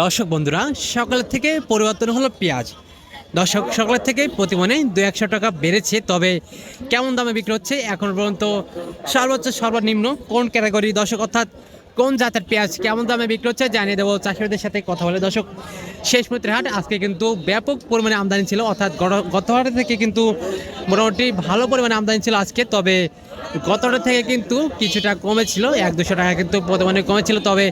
দর্শক বন্ধুরা সকালের থেকে পরিবর্তন হলো পেঁয়াজ। দর্শক সকালের থেকে প্রতি মনে দু একশো টাকা বেড়েছে, তবে কেমন দামে বিক্রি হচ্ছে এখন পর্যন্ত সর্বোচ্চ সর্বনিম্ন কোন ক্যাটাগরি? দর্শক, অর্থাৎ কোন জাতের পেঁয়াজ কেমন দামে বিক্রি হচ্ছে জানিয়ে দেবো চাষিদের সাথে কথা বলে। দর্শক, শেষ মুহূর্তের হাট, আজকে কিন্তু ব্যাপক পরিমাণে আমদানি ছিল, অর্থাৎ গত হাটে থেকে কিন্তু মোটামুটি ভালো পরিমাণে আমদানি ছিল আজকে, তবে গত হাটের থেকে কিন্তু কিছুটা কমেছিল, এক দুশো টাকা কিন্তু পরিমাণে কমেছিল, তবে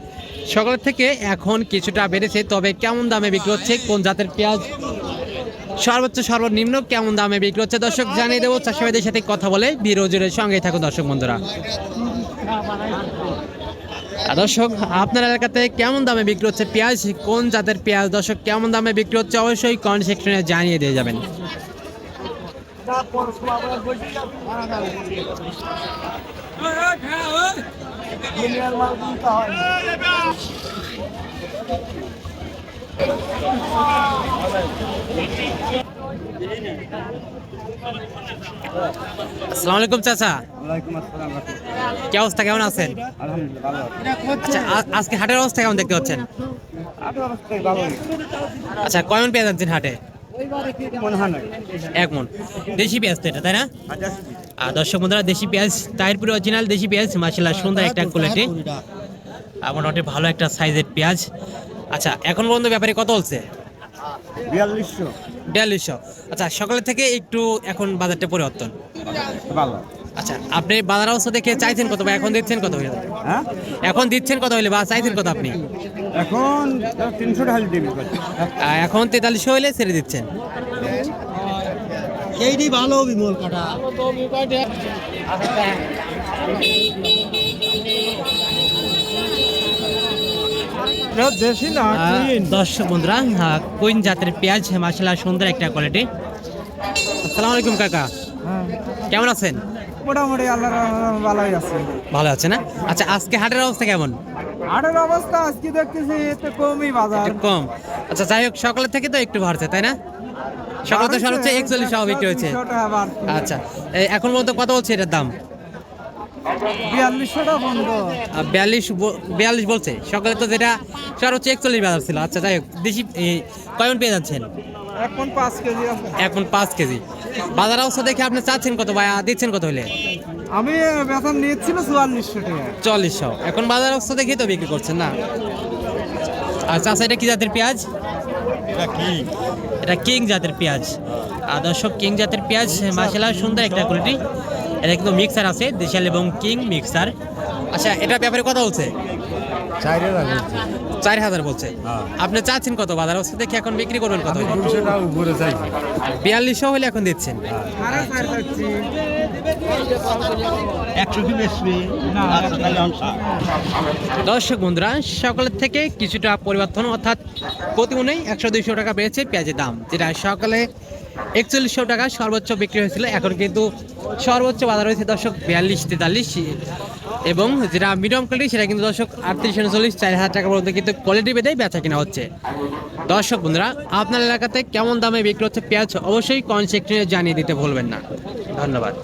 সকালের থেকে এখন কিছুটা বেড়েছে, তবে কেমন দামে বিক্রি হচ্ছে, কোন জাতের পেঁয়াজ সর্বোচ্চ সর্বনিম্ন কেমন দামে বিক্রি হচ্ছে? দর্শক, জানিয়ে দেবো চাষিবাদের সাথে কথা বলে বিরোজের সঙ্গে থাকুন দর্শক বন্ধুরা। দর্শক, আপনার এলাকাতে কেমন দামে বিক্রি হচ্ছে পেঁয়াজ? কোন জাতের পেঁয়াজ? দর্শক, কেমন দামে বিক্রি হচ্ছে? অবশ্যই কমেন্ট সেকশনে জানিয়ে দিয়ে যাবেন। আসসালামু আলাইকুম চাচা। কি অবস্থা কেমন আছেন? ভালো আচ্ছা আজকে হাটের অবস্থা কেমন দেখতে পাচ্ছেন? আচ্ছা কয়মন পেঁয়াজ আনছেন হাটে? হয় এক মন। দেশি পেঁয়াজ তো এটা তাই না? হাজার আর দর্শক বন্ধুরা দেশি পেঁয়াজ তাহিরপুর অরিজিনাল দেশি পেঁয়াজ মাসাল্লাহ সুন্দর একটা কোয়ালিটি মোটামুটি ভালো একটা সাইজের পেঁয়াজ। আচ্ছা এখন পর্যন্ত ব্যাপারে কত বলছে? বিয়াল্লিশশো। বিয়াল্লিশশো। আচ্ছা সকালে থেকে একটু এখন বাজারটা পরিবর্তন। ভালো। আচ্ছা আপনি বাজার অবস্থা দেখে চাইছেন কত বা এখন দিচ্ছেন কত হইলে? হ্যাঁ? এখন দিচ্ছেন কত হইলে বা চাইছেন কত আপনি? এখন তিনশো ঢালি এখন তেতাল্লিশশো হইলে ছেড়ে দিচ্ছেন। এইটি ভালো বিমল কাটা আহ, দর্শক বন্ধুরা কুইন জাতের পেঁয়াজ মাসাল্লাহ সুন্দর একটা কোয়ালিটি আসসালামু আলাইকুম কাকা। কেমন আছেন? মোটামুটি আল্লাহ ভালোই আছে। ভালো আছে না? আচ্ছা আজকে হাটের অবস্থা কেমন? আটের অবস্থা আজকে দেখতেছি এতে কমই বাজার। একটু কম। আচ্ছা যাই হোক সকালের থেকে তো একটু বাড়ছে তাই না? সকালে তো সর্বোচ্চ একচল্লিশ টাকা বিক্রি হয়েছে। আচ্ছা এখন পর্যন্ত কত বলছে এটার দাম বিয়াল্লিশশো টাকা বন্ধ আহ, বিয়াল্লিশ বিয়াল্লিশ বলছে। সকালে তো যেটা সর্বোচ্চ একচল্লিশ বাজার ছিল। আচ্ছা যাই হোক দেশি এই, কয়ন পেয়ে যাচ্ছেন? এখন পাঁচ কেজি আছে। এখন পাঁচ কেজি। বাজার অবস্থা দেখে আপনি চাচ্ছেন কত বা দিচ্ছেন কত হলে? আমি বেতন নিয়েছিল চুয়াল্লিশশো টাকা। চল্লিশশো এখন বাজার অবস্থা দেখেই তো বিক্রি করছেন না। আচ্ছা আচ্ছা এটা কি জাতের পেঁয়াজ? এটা কিং। জাতের পেঁয়াজ। আর দর্শক কিং জাতের পেঁয়াজ মাসালা সুন্দর একটা কোয়ালিটি এটা কিন্তু মিক্সার আছে দেশাল এবং কিং মিক্সার আচ্ছা এটা ব্যাপারে কথা বলছে? চার হাজার বলছে। হ্যাঁ। আপনি চাচ্ছেন কত বাজার অবস্থা দেখে এখন বিক্রি করবেন কত? হলে? বিয়াল্লিশশো এখন দিচ্ছেন। একশো কি বেশি না দর্শক বন্ধুরা সকালের থেকে কিছুটা পরিবর্তন অর্থাৎ প্রতি মনে একশো দুইশো টাকা বেড়েছে পেঁয়াজের দাম যেটা সকালে একচল্লিশশো টাকা সর্বোচ্চ বিক্রি হয়েছিল। এখন কিন্তু সর্বোচ্চ বাজার হয়েছে দর্শক বিয়াল্লিশ তেতাল্লিশ। এবং যেটা মিডিয়াম কোয়ালিটি সেটা কিন্তু দর্শক আটত্রিশ উনচল্লিশ চার হাজার টাকা পর্যন্ত কিন্তু কোয়ালিটি বেঁধেই বেচা কেনা হচ্ছে। দর্শক বন্ধুরা, আপনার এলাকাতে কেমন দামে বিক্রি হচ্ছে পেঁয়াজ, অবশ্যই কমেন্ট সেকশনে জানিয়ে দিতে ভুলবেন না। ধন্যবাদ।